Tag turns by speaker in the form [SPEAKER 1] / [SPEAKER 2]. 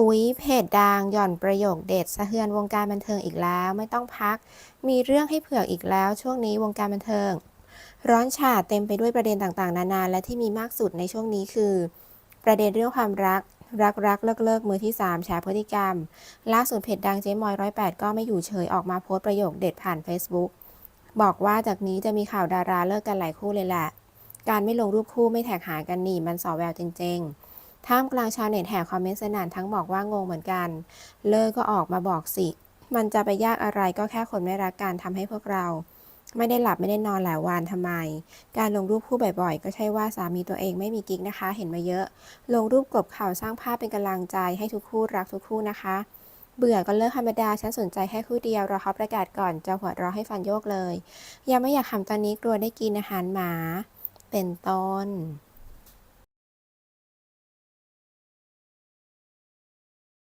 [SPEAKER 1] อุ๊ยเพจดังหย่อนประโยคเด็ดสะเทือนวงการบันเทิงอีกแล้วไม่ต้องพัก มีเรื่องให้เผือกอีกแล้ว ช่วงนี้วงการบันเทิง ร้อนฉาดเต็มไปด้วยประเด็นต่างๆ นานาและที่มีมากสุดในช่วงนี้คือ ประเด็นเรื่องความรัก รักรักเลิกเลิกมือที่ 3แฉพฤติกรรม ล่าสุดเพจดังเจ๊มอยร้อยแปดก็ไม่อยู่เฉยออกมาโพสต์ประโยคเด็ดผ่าน Facebook บอกว่าจากนี้จะมีข่าวดาราเลิกกันหลายคู่เลยแหละการไม่ลงรูปคู่ไม่แท็กหากันนี่มันสอแววจริงๆ ท่ามกลางชาวเน็ตแห่คอมเมนต์สนั่นทั้งบอกว่างงเหมือนกัน เลิกก็ออกมาบอกสิ มันจะไปยากอะไรก็แค่คนไม่รักกันทำให้พวกเรา ไม่ได้หลับไม่ได้นอนหลายวันทำไม การลงรูปคู่บ่อยๆ ก็ใช่ว่าสามีตัวเองไม่มีกิ๊กนะคะ เห็นมาเยอะ ลงรูปกลบข่าวสร้างภาพเป็นกำลังใจให้ทุกคู่รักทุกคู่นะคะ เบื่อก็เลิกธรรมดาฉันสนใจแค่คู่เดียวรอเขาประกาศก่อนจะหัวเราะให้ฟันโยกเลยยังไม่อยากทำตอนนี้กลัวได้กินอาหารหมา เป็นต้น